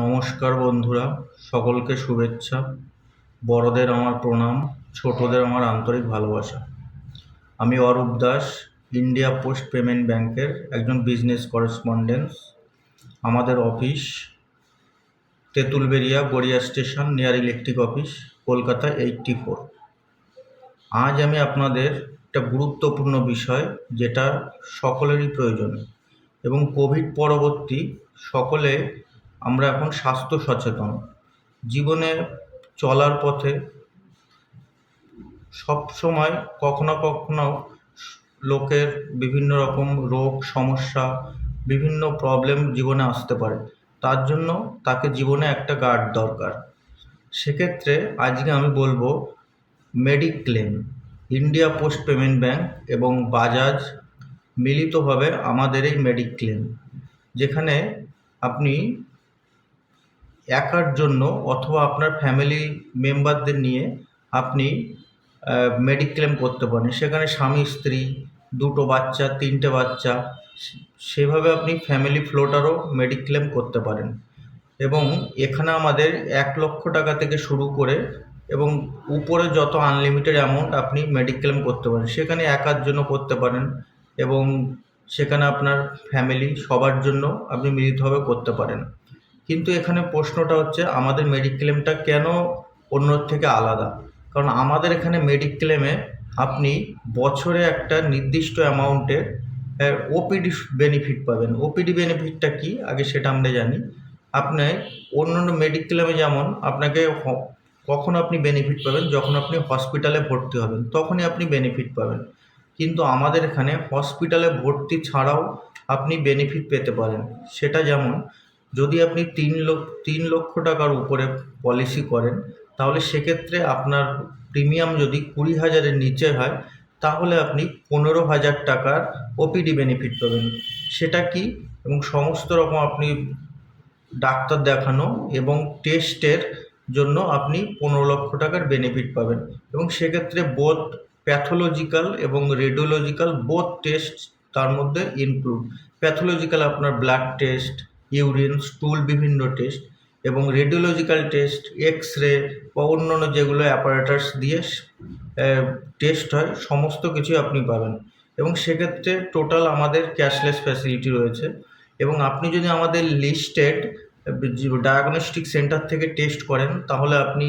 নমস্কার বন্ধুরা, সকলকে শুভেচ্ছা। বড়দের আমার প্রণাম, ছোটদের আমার আন্তরিক ভালোবাসা। আমি Arup Das, India Post payment ব্যাংকের একজন বিজনেস করেসপন্ডেন্স আমাদের office Tentulberia Garia station, near electric office, Kolkata eighty four. আজ আমি আপনাদের একটা গুরুত্বপূর্ণ বিষয়, যেটা সকলেরই প্রয়োজন এবং কোভিড পরবর্তী সকলে আমরা এখন স্বাস্থ্য সচেতন। জীবনে চলার পথে সব সময় কখনো কখনো লোকের বিভিন্ন রকম রোগ, সমস্যা, বিভিন্ন প্রবলেম জীবনে আসতে পারে। তার জন্য তাকে জীবনে একটা গার্ড দরকার। সেক্ষেত্রে আজকে আমি বলব mediclaim India Post payment bank এবং বাজাজ মিলিতভাবে আমাদের এই মেডিক্লেম যেখানে আপনি একার জন্য অথবা আপনার ফ্যামিলি মেম্বারদের নিয়ে আপনি মেডিক্লেম করতে পারেন। সেখানে স্বামী, স্ত্রী, দুটো বাচ্চা, তিনটে বাচ্চা, সেভাবে আপনি ফ্যামিলি ফ্লোটারও মেডিক্লেম করতে পারেন। এবং এখানে আমাদের এক লক্ষ টাকা থেকে শুরু করে এবং উপরে যত আনলিমিটেড অ্যামাউন্ট আপনি মেডিক্লেম করতে পারেন, সেখানে একার জন্য করতে পারেন এবং সেখানে আপনার ফ্যামিলি সবার জন্য আপনি মিলিতভাবে করতে পারেন। কিন্তু এখানে প্রশ্নটা হচ্ছে, আমাদের মেডিক্লেমটা কেন অন্যর থেকে আলাদা? কারণ আমাদের এখানে মেডিক্লেমে আপনি বছরে একটা নির্দিষ্ট অ্যামাউন্টের ওপিডি বেনিফিট পাবেন। ওপিডি বেনিফিটটা কি? আগে সেটা আমরা জানি। আপনি অন্য অন্য মেডিক্লেমে যেমন, আপনাকে কখন আপনি বেনিফিট পাবেন? যখন আপনি হসপিটালে ভর্তি হবেন, তখনই আপনি বেনিফিট পাবেন। কিন্তু আমাদের এখানে হসপিটালে ভর্তি ছাড়াও আপনি বেনিফিট পেতে পারেন। সেটা যেমন যদি আপনি তিন লক্ষ তিন লক্ষ টাকার উপরে পলিসি করেন, তাহলে সেক্ষেত্রে আপনার প্রিমিয়াম যদি কুড়ি হাজারের নিচে হয়, তাহলে আপনি পনেরো হাজার টাকার ওপিডি বেনিফিট পাবেন। সেটা কি? এবং সমস্ত রকম আপনি ডাক্তার দেখানো এবং টেস্টের জন্য আপনি পনেরো লক্ষ টাকার বেনিফিট পাবেন। এবং সেক্ষেত্রে বোথ প্যাথোলজিক্যাল এবং রেডিওলজিক্যাল বোথ টেস্ট তার মধ্যে ইনক্লুড প্যাথোলজিক্যাল আপনার ব্লাড টেস্ট ইউরিন স্টুল বিভিন্ন টেস্ট এবং রেডিওলজিক্যাল টেস্ট এক্স রে বা অন্য অন্য যেগুলো অ্যাপারেটাস দিয়ে টেস্ট হয়, সমস্ত কিছুই আপনি পাবেন। এবং সেক্ষেত্রে টোটাল আমাদের ক্যাশলেস ফ্যাসিলিটি রয়েছে। এবং আপনি যদি আমাদের লিস্টেড ডায়াগনস্টিক সেন্টার থেকে টেস্ট করেন, তাহলে আপনি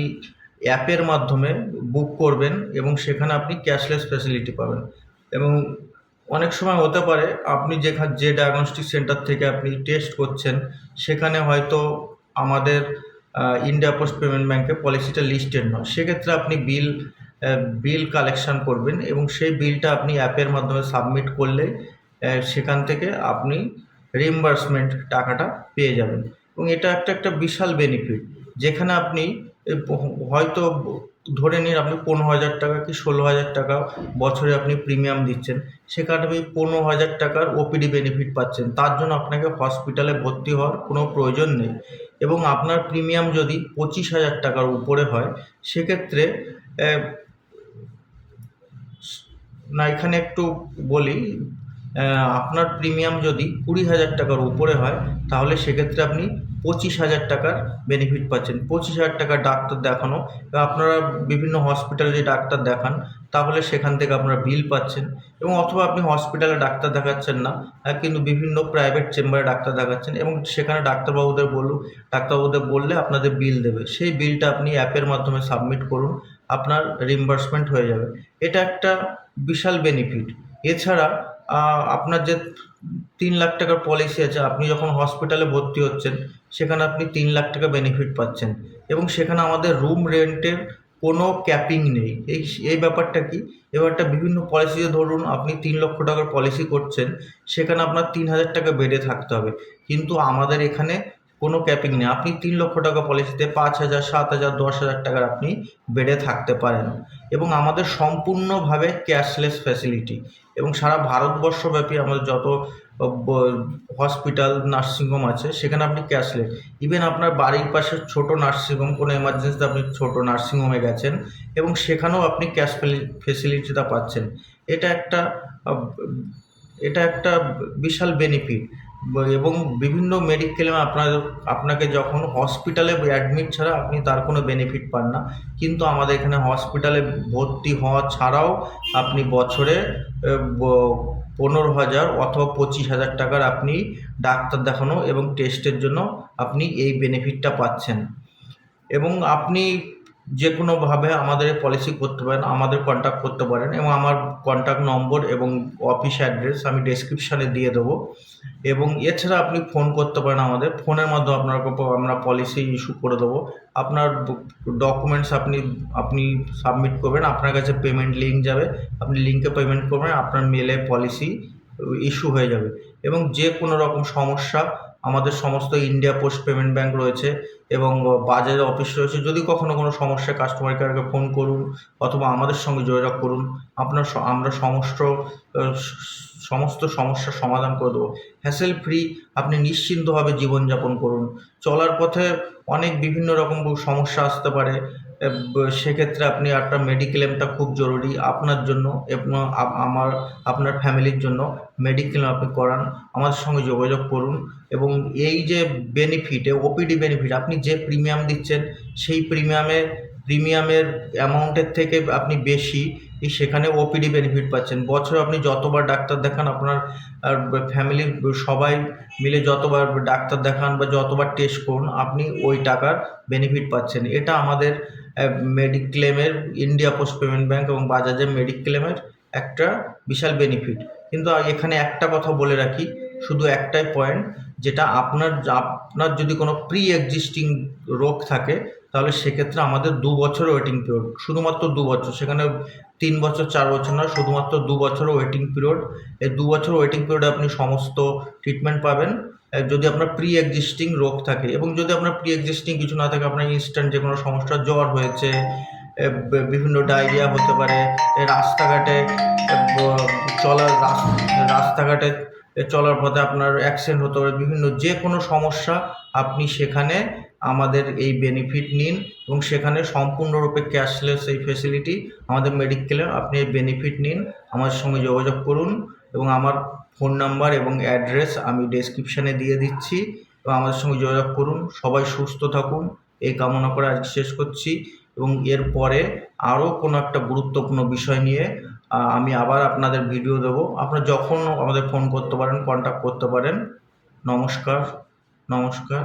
অ্যাপের মাধ্যমে বুক করবেন এবং সেখানে আপনি ক্যাশলেস ফ্যাসিলিটি পাবেন। এবং অনেক সময় হতে পারে আপনি যেখানে, যে ডায়াগনস্টিক সেন্টার থেকে আপনি টেস্ট করছেন, সেখানে হয়তো আমাদের ইন্ডিয়া পোস্ট পেমেন্ট ব্যাংকে পলিসিটা লিস্টেড নয়। সেক্ষেত্রে আপনি বিল বিল কালেকশন করবেন এবং সেই বিলটা আপনি অ্যাপের মাধ্যমে সাবমিট করলে সেখান থেকে আপনি রিম্বার্সমেন্ট টাকাটা পেয়ে যাবেন। এবং এটা একটা একটা বিশাল বেনিফিট যেখানে আপনি হয়তো ধরে নিন আপনি পনেরো হাজার টাকা কি ষোলো হাজার টাকা বছরে আপনি প্রিমিয়াম দিচ্ছেন, সেখানে আপনি পনেরো হাজার টাকার ওপিডি বেনিফিট পাচ্ছেন, তার জন্য আপনাকে হসপিটালে ভর্তি হওয়ার কোনো প্রয়োজন নেই। এবং আপনার প্রিমিয়াম যদি পঁচিশ হাজার টাকার উপরে হয়, সেক্ষেত্রে না, এখানে একটু বলি আপনার প্রিমিয়াম যদি কুড়ি হাজার টাকার উপরে হয়, তাহলে সেক্ষেত্রে আপনি পঁচিশ হাজার টাকার বেনিফিট পাচ্ছেন। পঁচিশ হাজার টাকার ডাক্তার দেখানো বা আপনারা বিভিন্ন হসপিটালে যে ডাক্তার দেখান, তাহলে সেখান থেকে আপনারা বিল পাচ্ছেন এবং অথবা আপনি হসপিটালে ডাক্তার দেখাচ্ছেন না কিন্তু বিভিন্ন প্রাইভেট চেম্বারে ডাক্তার দেখাচ্ছেন এবং সেখানে ডাক্তারবাবুদের বলুন, ডাক্তারবাবুদের বললে আপনাদের বিল দেবে। সেই বিলটা আপনি অ্যাপের মাধ্যমে সাবমিট করুন, আপনার রিম্বার্সমেন্ট হয়ে যাবে। এটা একটা বিশাল বেনিফিট এছাড়া আপনার যে তিন লাখ টাকার পলিসি আছে, আপনি যখন হসপিটালে ভর্তি হচ্ছেন, সেখানে আপনি তিন লাখ টাকা বেনিফিট পাচ্ছেন। এবং সেখানে আমাদের রুম রেন্টের কোনো ক্যাপিং নেই। এই এই ব্যাপারটা কি? এবারটা বিভিন্ন পলিসিতে ধরুন, আপনি তিন লক্ষ টাকার পলিসি করছেন, সেখানে আপনার তিন হাজার টাকা বেডে থাকতে হবে। কিন্তু আমাদের এখানে কোনো ক্যাপিং নেই। আপনি তিন লক্ষ টাকা পলিসিতে পাঁচ হাজার, সাত হাজার, দশ হাজার টাকার আপনি বেডে থাকতে পারেন। এবং আমাদের সম্পূর্ণভাবে ক্যাশলেস ফ্যাসিলিটি এবং সারা ভারতবর্ষব্যাপী আমাদের যত হসপিটাল নার্সিংহোম আছে, সেখানে আপনি ক্যাশলেস ইভেন আপনার বাড়ির পাশে ছোট নার্সিংহোম কোনো এমার্জেন্সিতে আপনি ছোট নার্সিংহোমে গেছেন, এবং সেখানেও আপনি ক্যাশ ফেসিলিটিটা পাচ্ছেন। এটা একটা এটা একটা বিশাল বেনিফিট এবং বিভিন্ন মেডিক্লেমে আপনার, আপনাকে যখন হসপিটালে অ্যাডমিট ছাড়া আপনি তার কোনো বেনিফিট পান না। কিন্তু আমাদের এখানে হসপিটালে ভর্তি হওয়া ছাড়াও আপনি বছরে পনেরো হাজার অথবা পঁচিশ হাজার টাকার আপনি ডাক্তার দেখানো এবং টেস্টের জন্য আপনি এই বেনিফিটটা পাচ্ছেন। এবং আপনি যে কোনোভাবে আমাদের পলিসি করতে পারেন, আমাদের কন্ট্যাক্ট করতে পারেন এবং আমার কন্ট্যাক্ট নম্বর এবং অফিস অ্যাড্রেস আমি ডেসক্রিপশানে দিয়ে দেবো। এবং এছাড়া আপনি ফোন করতে পারেন আমাদের ফোনের মাধ্যমে আপনার আমরা পলিসি ইস্যু করে দেবো। আপনার ডকুমেন্টস আপনি আপনি সাবমিট করবেন, আপনার কাছে পেমেন্ট লিঙ্ক যাবে, আপনি লিঙ্কে পেমেন্ট করবেন, আপনার মেলে পলিসি ইস্যু হয়ে যাবে। এবং যে কোনো রকম সমস্যা আমাদের সমস্ত ইন্ডিয়া পোস্ট পেমেন্ট ব্যাংক রয়েছে এবং বাজাজ অফিস রয়েছে। যদি কখনো কোনো সমস্যা কাস্টমার কেয়ারকে ফোন করুন অথবা আমাদের সঙ্গে যোগাযোগ করুন, আপনার আমরা সমস্ত সমস্ত সমস্যার সমাধান করে দেবো। হ্যাসেল ফ্রি আপনি নিশ্চিন্তভাবে জীবনযাপন করুন। চলার পথে অনেক বিভিন্ন রকম সমস্যা আসতে পারে। সেক্ষেত্রে আপনি একটা মেডিক্লেমটা খুব জরুরি আপনার জন্য এবং আমার, আপনার ফ্যামিলির জন্য। মেডিক্লেম আপনি করান, আমাদের সঙ্গে যোগাযোগ করুন এবং এই যে বেনিফিট ওপিডি বেনিফিট আপনি যে প্রিমিয়াম দিচ্ছেন, সেই প্রিমিয়ামে প্রিমিয়ামের অ্যামাউন্টের থেকে আপনি বেশি সেখানে ওপিডি বেনিফিট পাচ্ছেন। বছরে আপনি যতবার ডাক্তার দেখান, আপনার ফ্যামিলির সবাই মিলে যতবার ডাক্তার দেখান বা যতবার টেস্ট করুন, আপনি ওই টাকার বেনিফিট পাচ্ছেন। এটা আমাদের মেডিক্লেমের ইন্ডিয়া পোস্ট পেমেন্ট ব্যাংক এবং বাজাজের মেডিক্লেমের একটা বিশাল বেনিফিট কিন্তু এখানে একটা কথা বলে রাখি, শুধু একটাই পয়েন্ট যেটা আপনার আপনার যদি কোনো প্রি এক্সিস্টিং রোগ থাকে তাহলে সেক্ষেত্রে আমাদের দু বছর ওয়েটিং পিরিয়ড শুধুমাত্র দু বছর, সেখানে তিন বছর, চার বছর নয়, শুধুমাত্র দু বছর ওয়েটিং পিরিয়ড এই দু বছর ওয়েটিং পিরিয়ডে আপনি সমস্ত ট্রিটমেন্ট পাবেন। যদি আপনার প্রি এক্সিস্টিং রোগ থাকে, এবং যদি আপনার প্রি এক্সিস্টিং কিছু না থাকে, আপনার ইনস্ট্যান্ট যে কোনো সমস্যা, জ্বর হয়েছে বিভিন্ন ডায়রিয়া হতে পারে রাস্তাঘাটে চলার রাস- রাস্তাঘাটে চলার পথে আপনার অ্যাক্সিডেন্ট হতে পারে, বিভিন্ন যে কোনো সমস্যা আপনি সেখানে আমাদের এই বেনিফিট নিন এবং সেখানে সম্পূর্ণরূপে ক্যাশলেস এই ফেসিলিটি আমাদের মেডিকেলে আপনি এই বেনিফিট নিন, আমার সঙ্গে যোগাযোগ করুন এবং আমার ফোন নাম্বার এবং অ্যাড্রেস আমি ডেসক্রিপশানে দিয়ে দিচ্ছি এবং আমাদের সঙ্গে যোগাযোগ করুন, সবাই সুস্থ থাকুন, এই কামনা করে আজ শেষ করছি এবং এরপরে আরও কোনো একটা গুরুত্বপূর্ণ বিষয় নিয়ে আমি আবার আপনাদের ভিডিও দেবো। আপনারা যখন আমাদের ফোন করতে পারেন কন্ট্যাক্ট করতে পারেন। নমস্কার নমস্কার।